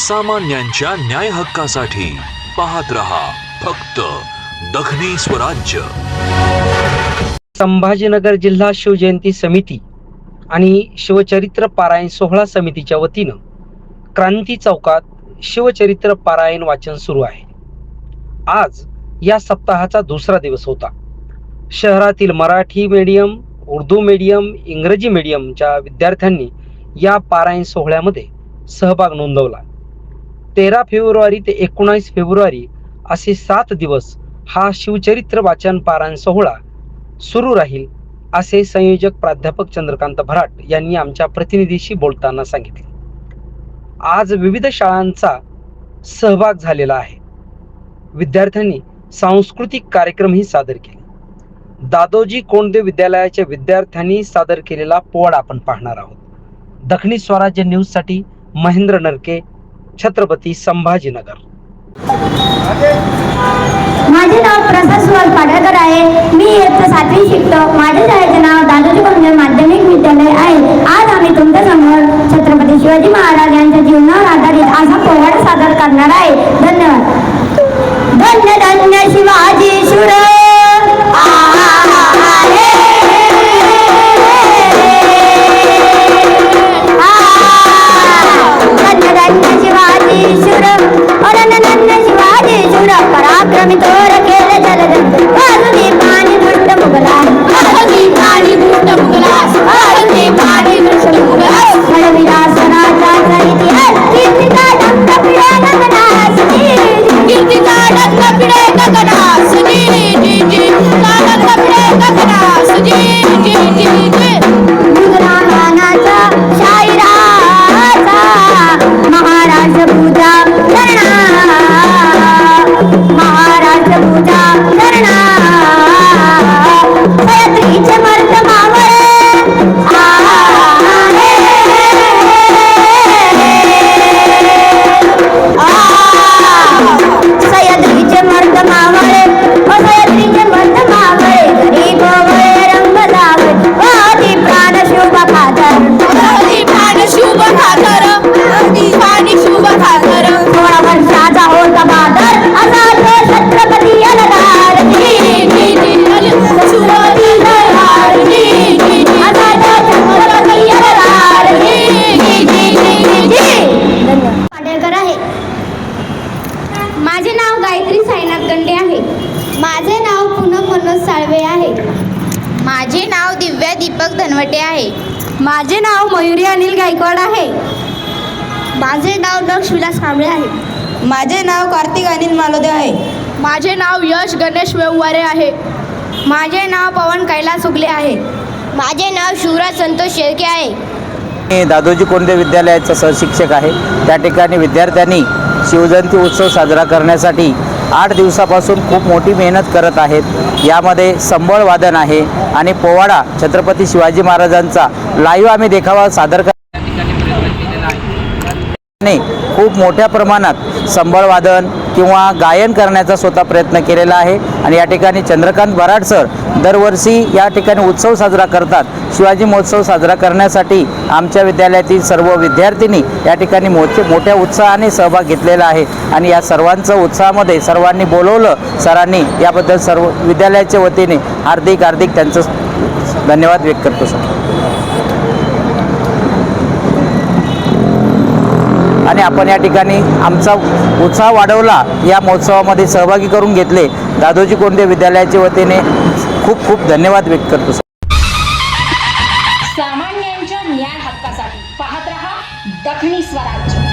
सामान्यांच्या न्याय हक्कासाठी पाहत रहा फक्त दखनी स्वराज्य संभाजीनगर जिल्हा शिवजयंती समिती आणि शिवचरित्र पारायण सोहळा समितीच्या वतीनं क्रांती चौकात शिवचरित्र पारायण वाचन सुरू आहे. आज या सप्ताहाचा दुसरा दिवस होता. शहरातील मराठी मीडियम उर्दू मीडियम इंग्रजी मीडियमच्या विद्यार्थ्यांनी या पारायण सोहळ्यामध्ये सहभाग नोंदवला. तेरा फेब्रुवारी ते एकोणावीस फेब्रुवारी असे सात दिवस हा शिवचरित्र वाचन पारायण सोहळा सुरू राहील असे संयोजक प्राध्यापक चंद्रकांत भराट यांनी आमच्या प्रतिनिधीशी बोलताना सांगितले. आज विविध शाळांचा सहभाग झालेला आहे. विद्यार्थ्यांनी सांस्कृतिक कार्यक्रमही सादर केले. दादोजी कोंडदेव विद्यालयाच्या विद्यार्थ्यांनी सादर केलेला पोवाडा आपण पाहणार आहोत. दखनी स्वराज्य न्यूजसाठी महेंद्र नरके छत्रपती संभाजीनगर. माझे नाव प्रसाद सुभाष पाडळकर आहे. मी इयत्ता सातवी शिकतो. माझ्या शाळेचे नाव दादोजी कोंडदेव माध्यमिक विद्यालय आहे. आज आम्ही तुमच्यासमोर छत्रपती शिवाजी महाराज यांच्या जीवनावर आधारित असा पोवाडा सादर करणार आहे. धन्यवाद. धन्य धन्य शिवाजी शिवराय. Gracias. माझे नाव पूनम मनोज साळवे आहे. माझे नाव दिव्या दीपक धनवटे आहे. माझे नाव मयुरी अनिल गायकवाड आहे. माझे नाव दक्ष विलास कांबळे आहे. माझे नाव कार्तिक अनिल मालोदे आहे. माझे नाव यश गणेश व्यवहारे आहे. माझे नाव पवन कैलास उगले आहे. माझे नाव शिवराज संतोष शेळके आहे. मी दादोजी कोंडे विद्यालयाचा सहशिक्षक आहे. त्या ठिकाणी विद्यार्थ्यांनी शिवजयंती उत्सव साजरा करण्यासाठी आठ दिवसापासून खूप मोठी मेहनत करत आहेत. यामध्ये संबळ वादन आहे आणि पोवाडा छत्रपती शिवाजी महाराजांचा लाईव्ह आम्ही देखावा सादर कर ने खूप मोठ्या प्रमाणात संबळ वादन किंवा गायन करण्याचा स्वतः प्रयत्न केलेला आहे. आणि या ठिकाणी चंद्रकांत बराड सर दरवर्षी या ठिकाणी उत्सव साजरा करतात. शिवाजी महोत्सव साजरा करण्यासाठी आमच्या विद्यालयातील सर्व विद्यार्थ्यांनी या ठिकाणी मोठे मोठ्या उत्साहाने सहभाग घेतलेला आहे. आणि या सर्वांचं उत्साहामध्ये सर्वांनी बोलवलं. सरांनी याबद्दल सर्व विद्यालयाच्या वतीने हार्दिक हार्दिक त्यांचं धन्यवाद व्यक्त करतो सर आणि आपण या ठिकाणी आमचा उत्साह वाढवला. या महोत्सवामध्ये सहभागी करून घेतले. दादोजी कोंडे विद्यालयाच्या वतीने खूप खूप धन्यवाद व्यक्त करतो सामान्यांच्या न्याय हक्कासाठी पाहत रहा दखनी स्वराज्य.